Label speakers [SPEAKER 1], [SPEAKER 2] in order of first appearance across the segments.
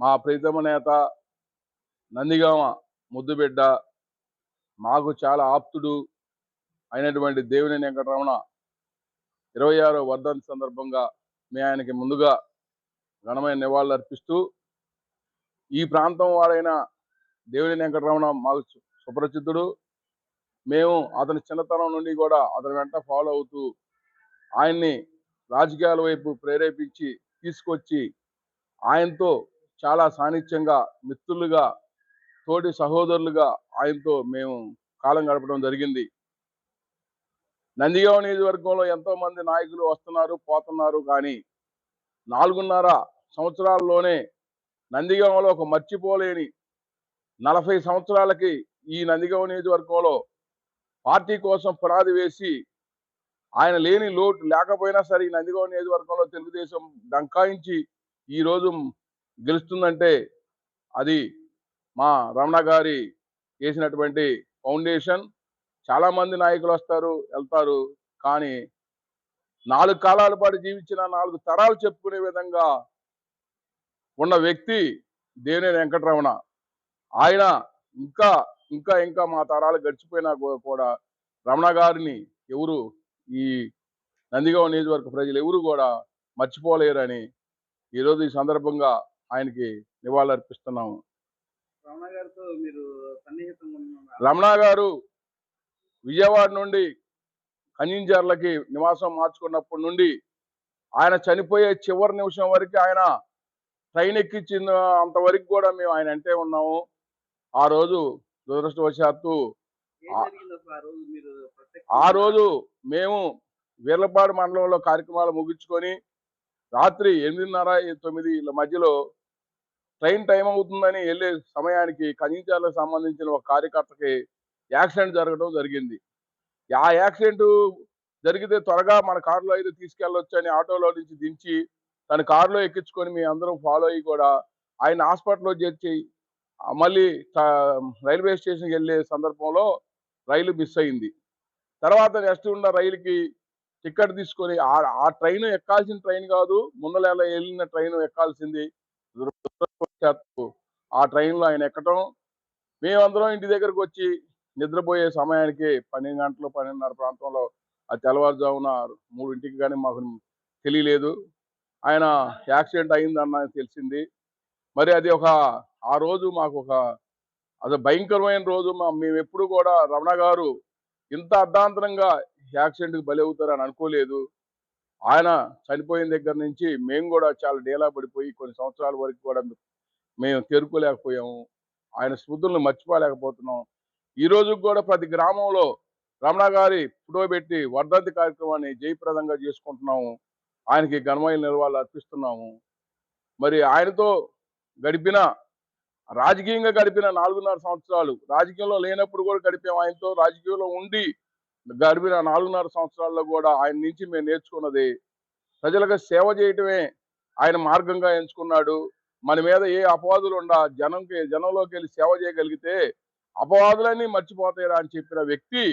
[SPEAKER 1] మా ప్రీతమ నేత నందిగామ ముద్దుబిడ్డ మాకు చాలా ఆప్తుడు అయినటువంటి దేవుని వెంకటరమణ ఇరవై ఆరో వర్ధంతి సందర్భంగా మీ ఆయనకి ముందుగా ఘనమైన నివాళులు అర్పిస్తూ ఈ ప్రాంతం వాడైన దేవుని వెంకటరమణ మాకు సు- సుపరిచితుడు. మేము అతని చిన్నతనం నుండి కూడా అతని వెంట ఫాలో అవుతూ ఆయన్ని రాజకీయాల వైపు ప్రేరేపించి తీసుకొచ్చి ఆయనతో చాలా సాన్నిధ్యంగా మిత్రులుగా తోటి సహోదరులుగా ఆయనతో మేము కాలం గడపడం జరిగింది. నందిగామ నియోజకవర్గంలో ఎంతో మంది నాయకులు వస్తున్నారు పోతున్నారు కానీ నాలుగున్నర సంవత్సరాల్లోనే నందిగామలో ఒక మర్చిపోలేని నలభై సంవత్సరాలకి ఈ నందిగామ నియోజకవర్గంలో పార్టీ కోసం పునాది వేసి ఆయన లేని లోటు లేకపోయినా సరే ఈ నందిగామ నియోజకవర్గంలో తెలుగుదేశం డంకాయించి ఈ రోజు గెలుస్తుందంటే అది మా రమణ గారి చేసినటువంటి ఫౌండేషన్. చాలామంది నాయకులు వస్తారు వెళ్తారు. కానీ నాలుగు కాలాల పాటు జీవించిన నాలుగు తరాలు చెప్పుకునే విధంగా ఉన్న వ్యక్తి దేవినేని వెంకటరమణ. ఆయన ఇంకా ఇంకా ఇంకా మా తరాలు గడిచిపోయినా కూడా రమణ గారిని ఎవరు ఈ నందిగామ నియోజకవర్గ ప్రజలు ఎవరు కూడా మర్చిపోలేరని ఈరోజు ఈ సందర్భంగా ఆయనకి నివాళులర్పిస్తున్నాము.
[SPEAKER 2] రమణ
[SPEAKER 1] గారు విజయవాడ నుండి కన్నింజర్లకి నివాసం మార్చుకున్నప్పటి నుండి ఆయన చనిపోయే చివరి నిమిషం వరకు ఆయన ట్రైన్ ఎక్కించిన అంతవరకు కూడా మేము ఆయన అంటే ఉన్నాము. ఆ రోజు దురదృష్టవశాత్తు ఆ-
[SPEAKER 2] రోజు
[SPEAKER 1] మేము వీర్లపాడు మండలంలో కార్యక్రమాలు ముగించుకొని రాత్రి ఎనిమిదిన్నర తొమ్మిది మధ్యలో ట్రైన్ టైం అవుతుందని వెళ్ళే సమయానికి ఖనిజాలకు సంబంధించిన ఒక కార్యకర్తకి యాక్సిడెంట్ జరగడం జరిగింది. ఆ యాక్సిడెంట్ జరిగితే త్వరగా మన కారులో అయితే తీసుకెళ్ళొచ్చు అని ఆటోలో నుంచి దించి తన కారులో ఎక్కించుకొని మీ అందరం ఫాలో అయ్యి కూడా ఆయన హాస్పిటల్లో చేర్చి మళ్ళీ రైల్వే స్టేషన్కి వెళ్ళే సందర్భంలో రైలు మిస్ అయింది. తర్వాత నెక్స్ట్ ఉన్న రైలుకి టికెట్ తీసుకొని ఆ ఆ ట్రైన్ ఎక్కాల్సిన ట్రైన్ కాదు ముందల వెళ్ళిన ట్రైన్ ఎక్కాల్సింది. దురదృష్టవశాత్తు ఆ ట్రైన్లో ఆయన ఎక్కటం? మేమందరం ఇంటి దగ్గరకు వచ్చి నిద్రపోయే సమయానికి పన్నెండు గంటలు పన్నెండున్నర ప్రాంతంలో ఆ తెల్లవారుజామున మూడింటికి కానీ మాకు తెలియలేదు. ఆయన యాక్సిడెంట్ అయిందన్న తెలిసింది. మరి అది ఒక ఆ రోజు మాకు ఒక అది భయంకరమైన రోజు. మా మేము ఎప్పుడు కూడా రమణ గారు ఇంత అర్ధాంతరంగా యాక్సిడెంట్కి బలి అవుతారని అనుకోలేదు. ఆయన చనిపోయిన దగ్గర నుంచి మేము కూడా చాలా డేలా పడిపోయి కొన్ని సంవత్సరాల వరకు కూడా మేము చేరుకోలేకపోయాము. ఆయన స్మృతులను మర్చిపోలేకపోతున్నాం. ఈ రోజు కూడా ప్రతి గ్రామంలో రమణ గారి ఫోటో పెట్టి వర్ధంతి కార్యక్రమాన్ని జయప్రదంగా చేసుకుంటున్నాము. ఆయనకి ఘనమైన నిర్వాళులు అర్పిస్తున్నాము. మరి ఆయనతో గడిపిన రాజకీయంగా గడిపిన నాలుగున్నర సంవత్సరాలు రాజకీయంలో లేనప్పుడు కూడా గడిపాం ఆయనతో రాజకీయంలో ఉండి గడిపిన నాలుగున్నర సంవత్సరాల్లో కూడా ఆయన నుంచి మేము నేర్చుకున్నది ప్రజలకు సేవ చేయటమే ఆయన మార్గంగా ఎంచుకున్నాడు. మన మీద ఏ అపవాదులు ఉండా జనంకి జనంలోకి వెళ్ళి సేవ చేయగలిగితే అపవాదులన్నీ మర్చిపోతాయిరా అని చెప్పిన వ్యక్తి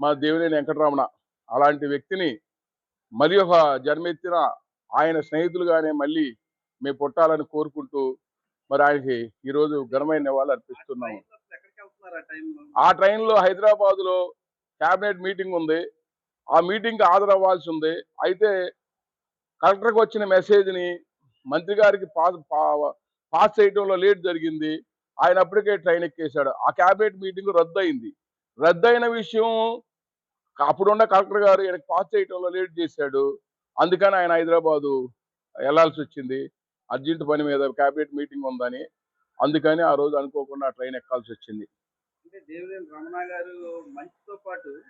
[SPEAKER 1] మా దేవినేని వెంకటరమణ. అలాంటి వ్యక్తిని మరి ఒక జన్మెత్తిన ఆయన స్నేహితులుగానే మళ్ళీ మేము పుట్టాలని కోరుకుంటూ మరి ఆయనకి ఈరోజు ఘనమైన నివాళులు అర్పిస్తున్నాము.
[SPEAKER 2] ఆ
[SPEAKER 1] ట్రైన్లో హైదరాబాద్లో కేబినెట్ మీటింగ్ ఉంది. ఆ మీటింగ్ హాజరవ్వాల్సి ఉంది. అయితే కలెక్టర్కి వచ్చిన మెసేజ్ని మంత్రి గారికి పాస్ పాస్ చేయడంలో లేట్ జరిగింది. ఆయన అప్పటికే ట్రైన్ ఎక్కేశాడు. ఆ కేబినెట్ మీటింగ్ రద్దు అయింది రద్దయిన విషయం అప్పుడున్న కలెక్టర్ గారు ఈయనకి పాస్ చేయడంలో లేట్ చేశాడు. అందుకని ఆయన హైదరాబాదు వెళ్ళాల్సి వచ్చింది. అర్జెంట్ పని మీద కేబినెట్ మీటింగ్ ఉందని. అందుకని ఆ రోజు అనుకోకుండా ట్రైన్ ఎక్కాల్సి వచ్చింది.
[SPEAKER 2] అంటే దేవినేని రమణ గారు మంచితో పాటు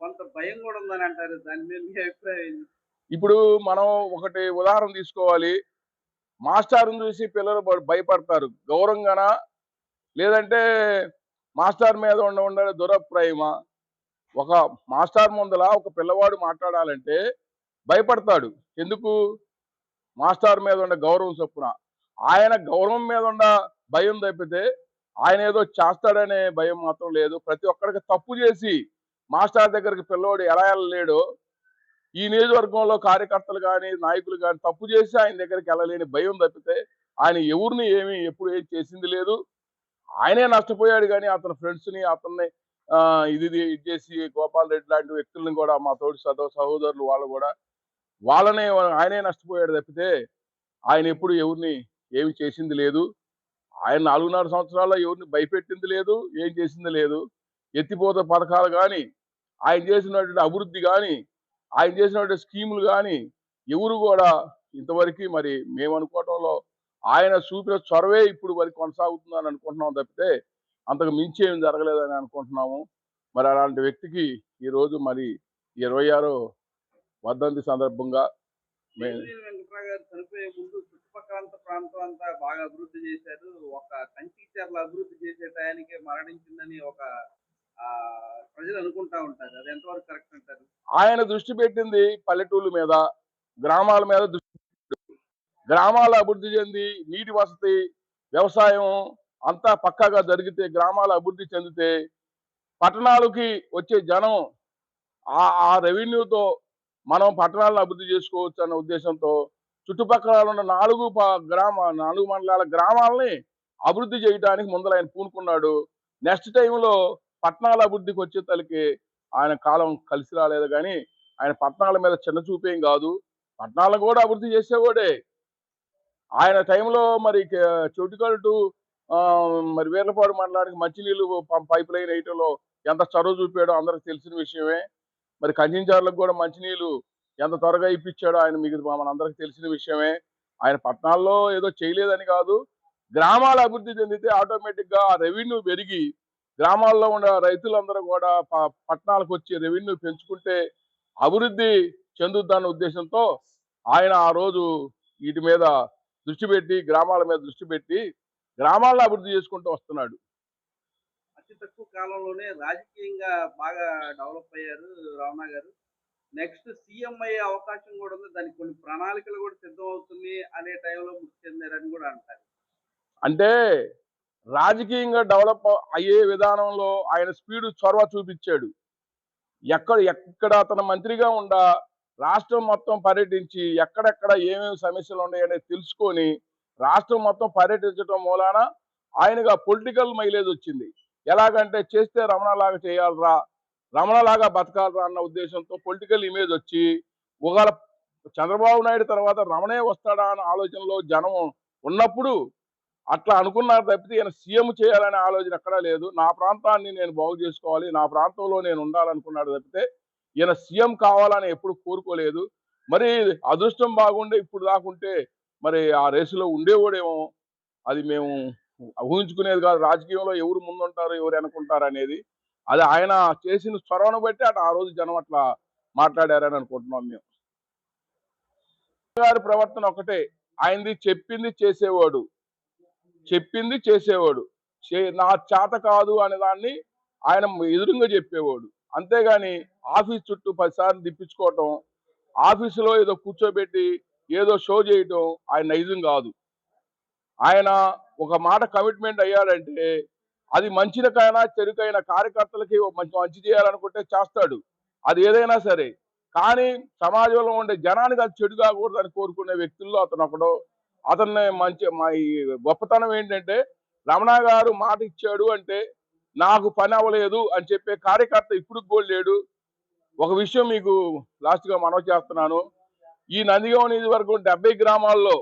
[SPEAKER 2] కొంత భయం కూడా ఉందని అంటారు. దాని మీద మీ అభిప్రాయం ఏంటి?
[SPEAKER 1] ఇప్పుడు మనం ఒకటి ఉదాహరణ తీసుకోవాలి. మాస్టర్ని చూసి పిల్లలు భయపడతారు. గౌరవంగానా లేదంటే మాస్టర్ మీద ఉండ ఉండే దురభిప్రాయమా ఒక మాస్టర్ ముందల ఒక పిల్లవాడు మాట్లాడాలంటే భయపడతాడు. ఎందుకు? మాస్టర్ మీద ఉన్న గౌరవం చొప్పున. ఆయన గౌరవం మీద ఉన్న భయం తప్పితే ఆయన ఏదో చేస్తాడనే భయం మాత్రం లేదు. ప్రతి ఒక్కరికి తప్పు చేసి మాస్టర్ దగ్గరికి పిల్లోడు ఎలా వెళ్ళలేడో ఈ నియోజకవర్గంలో కార్యకర్తలు కానీ నాయకులు కానీ తప్పు చేసి ఆయన దగ్గరికి వెళ్ళలేని భయం తప్పితే ఆయన ఎవరిని ఏమి ఎప్పుడు ఏం చేసింది లేదు. ఆయనే నష్టపోయాడు కానీ అతని ఫ్రెండ్స్ని అతన్ని ఆ, ఇది ఇది ఇది చేసి గోపాల్ రెడ్డి లాంటి వ్యక్తులను కూడా మా తోటి సదో సహోదరులు వాళ్ళు కూడా వాళ్ళనే ఆయనే నష్టపోయాడు తప్పితే ఆయన ఎప్పుడు ఎవరిని ఏమి చేసింది లేదు. ఆయన నాలుగున్నర సంవత్సరాల్లో ఎవరిని భయపెట్టింది లేదు ఏం చేసింది లేదు. ఎత్తిపోత పథకాలు కానీ ఆయన చేసినటువంటి అభివృద్ధి కానీ ఆయన చేసినటువంటి స్కీములు కానీ ఎవరు కూడా ఇంతవరకు మరి మేము అనుకోవటంలో ఆయన చూపిన చొరవే ఇప్పుడు మరి కొనసాగుతుందని అనుకుంటున్నాం తప్పితే అంతకు మించి ఏం జరగలేదని అనుకుంటున్నాము. మరి అలాంటి వ్యక్తికి ఈ రోజు మరి ఇరవై ఆరో వర్ధంతి సందర్భంగా
[SPEAKER 2] మేము చనిపోయే ముందు చుట్టుపక్కల ప్రాంతం అంతా బాగా అభివృద్ధి చేశారు. ఒక కంచిచర్ల అభివృద్ధి చేసే టయానికి మరణించిందని ఒక ప్రజలు అనుకుంటా ఉంటారు. అది ఎంతవరకు కరెక్ట్ అంటారు?
[SPEAKER 1] ఆయన దృష్టి పెట్టింది పల్లెటూళ్ళ మీద గ్రామాల మీద దృష్టి గ్రామాల అభివృద్ధి చెంది నీటి వసతి వ్యవసాయం అంతా పక్కాగా జరిగితే గ్రామాల అభివృద్ధి చెందితే పట్టణాలకి వచ్చే జనం ఆ ఆ రెవెన్యూతో మనం పట్టణాలను అభివృద్ధి చేసుకోవచ్చు అన్న ఉద్దేశంతో చుట్టుపక్కల ఉన్న నాలుగు గ్రామ నాలుగు మండలాల గ్రామాలని అభివృద్ధి చేయడానికి ముందర ఆయన పూనుకున్నాడు. నెక్స్ట్ టైంలో పట్టణాల అభివృద్ధికి వచ్చే తలకి ఆయన కాలం కలిసి రాలేదు కానీ ఆయన పట్టణాల మీద చిన్న చూపేం కాదు. పట్టణాలను కూడా అభివృద్ధి చేసేవాడే. ఆయన టైంలో మరి చోటుకల్ మరి వీర్లపాడు మండలానికి మంచినీళ్ళు పైప్ లైన్ వేయటంలో ఎంత చొరవ చూపాడో అందరికి తెలిసిన విషయమే. మరి కంచించారులకు కూడా మంచినీళ్ళు ఎంత త్వరగా ఇప్పించాడో ఆయన మీకు మనందరికి తెలిసిన విషయమే. ఆయన పట్టణాల్లో ఏదో చేయలేదని కాదు. గ్రామాల అభివృద్ధి చెందితే ఆటోమేటిక్గా రెవెన్యూ పెరిగి గ్రామాల్లో ఉన్న రైతులందరూ కూడా పట్టణాలకు వచ్చి రెవెన్యూ పెంచుకుంటే అభివృద్ధి చెందుద్దన్న ఉద్దేశంతో ఆయన ఆ రోజు వీటి మీద దృష్టి పెట్టి గ్రామాల మీద దృష్టి పెట్టి గ్రామాలను అభివృద్ధి చేసుకుంటూ వస్తున్నాడు.
[SPEAKER 2] అతి తక్కువ కాలంలోనే రాజకీయంగా బాగా డెవలప్ అయ్యారు రమణ గారు. నెక్స్ట్ సీఎం అయ్యే అవకాశం కూడా ఉంది. దానికి కొన్ని ప్రణాళికలు కూడా సిద్ధం అవుతుంది అనే టైంలో మృతి చెందారని కూడా అంటారు.
[SPEAKER 1] అంటే రాజకీయంగా డెవలప్ అయ్యే విధానంలో ఆయన స్పీడ్ చొరవ చూపించాడు. ఎక్కడ ఎక్కడ అతను మంత్రిగా ఉండా రాష్ట్రం మొత్తం పర్యటించి ఎక్కడెక్కడ ఏమేమి సమస్యలు ఉన్నాయనేది తెలుసుకొని రాష్ట్రం మొత్తం పర్యటించడం మూలాన ఆయనగా పొలిటికల్ మైలేజ్ వచ్చింది. ఎలాగంటే చేస్తే రమణలాగా చేయాలరా రమణలాగా బతకాలరా అన్న ఉద్దేశంతో పొలిటికల్ ఇమేజ్ వచ్చి ఒకవేళ చంద్రబాబు నాయుడు తర్వాత రమణే వస్తాడా అన్న ఆలోచనలో జనం ఉన్నప్పుడు అట్లా అనుకున్నారు తప్పితే ఈయన సీఎం చేయాలనే ఆలోచన ఎక్కడా లేదు. నా ప్రాంతాన్ని నేను బాగు చేసుకోవాలి. నా ప్రాంతంలో నేను ఉండాలనుకున్నాడు తప్పితే ఈయన సీఎం కావాలని ఎప్పుడు కోరుకోలేదు. మరి అదృష్టం బాగుండే ఇప్పుడు దాకుంటే మరి ఆ రేసులో ఉండేవాడేమో. అది మేము ఊహించుకునేది కాదు. రాజకీయంలో ఎవరు ముందుంటారు ఎవరు వెనుకుంటారు అనేది. అది ఆయన చేసిన చొరవను బట్టి అటు ఆ రోజు జనం అట్లా మాట్లాడారని అనుకుంటున్నాం మేము. గారి ప్రవర్తన ఒకటే. ఆయనది చెప్పింది చేసేవాడు. చెప్పింది చేసేవాడు. చే- నా చేత కాదు అనే దాన్ని ఆయన ఎదురుగా చెప్పేవాడు. అంతేగాని ఆఫీస్ చుట్టూ పదిసార్లు తిప్పించుకోవటం ఆఫీసులో ఏదో కూర్చోబెట్టి ఏదో షో చేయటం ఆయన నైజం కాదు. ఆయన ఒక మాట కమిట్మెంట్ అయ్యాడంటే అది మంచికైనా చెరుకైనా కార్యకర్తలకి మంచి మంచి చేయాలనుకుంటే చేస్తాడు. అది ఏదైనా సరే. కానీ సమాజంలో ఉండే జనానికి అది చెడు కాకూడదని కోరుకునే వ్యక్తుల్లో అతను ఒకడు అతన్ని మంచి మా ఈ గొప్పతనం ఏంటంటే రమణ గారు మాట ఇచ్చాడు అంటే నాకు పని అవ్వలేదు అని చెప్పే కార్యకర్త ఇప్పుడు కూడా లేడు. ఒక విషయం మీకు లాస్ట్గా మనవి చేస్తున్నాను. ఈ నందిగామ నియోజకవర్గం డెబ్బై గ్రామాల్లో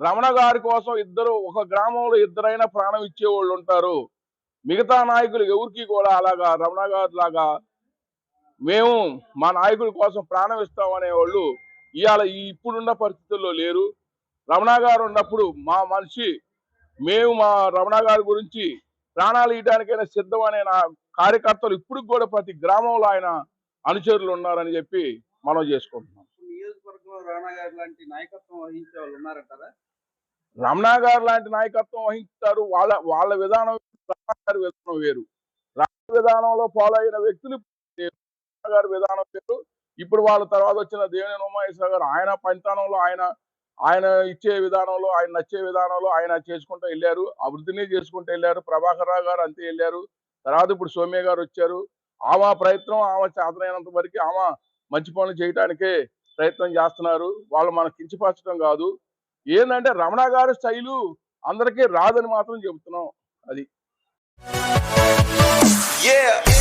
[SPEAKER 1] రమణ గారి కోసం ఇద్దరు ఒక గ్రామంలో ఇద్దరైనా ప్రాణం ఇచ్చేవాళ్ళు ఉంటారు. మిగతా నాయకులు ఎవరికి కూడా అలాగా రమణ గారి లాగా మేము మా నాయకుల కోసం ప్రాణం ఇస్తామనే వాళ్ళు ఇవాళ ఈ ఇప్పుడున్న పరిస్థితుల్లో లేరు. రమణ గారు ఉన్నప్పుడు మా మనిషి మేము మా రమణ గారి గురించి ప్రాణాలు ఇయడానికైనా సిద్ధం అనే నా కార్యకర్తలు ఇప్పుడు కూడా ప్రతి గ్రామంలో ఆయన అనుచరులు ఉన్నారని చెప్పి మనం చేసుకుంటున్నాం.
[SPEAKER 2] రమణ గారు లాంటి నాయకత్వం వహించే వాళ్ళు
[SPEAKER 1] వాళ్ళ వాళ్ళ విధానం రమణ గారి విధానం వేరు. రమణ విధానంలో ఫాలో అయిన వ్యక్తులు రమణ గారి విధానం వేరు. ఇప్పుడు వాళ్ళ తర్వాత వచ్చిన దేవినేని ఉమాయేశ్వర గారు ఆయన పంచానంలో ఆయన ఆయన ఇచ్చే విధానంలో ఆయన నచ్చే విధానంలో ఆయన చేసుకుంటూ వెళ్ళారు. అభివృద్ధిని చేసుకుంటూ వెళ్ళారు. ప్రభాకర్ రావు గారు అంతే వెళ్ళారు. తర్వాత ఇప్పుడు సోమ్య గారు వచ్చారు. ఆమె ప్రయత్నం ఆమె చేతనైనంత వరకు ఆమె మంచి పనులు చేయడానికే ప్రయత్నం చేస్తున్నారు. వాళ్ళు మనకు కించపరచడం కాదు. ఏంటంటే రమణ గారి స్టైలు అందరికీ రాదని మాత్రం చెబుతున్నాం. అది.
[SPEAKER 3] Yeah.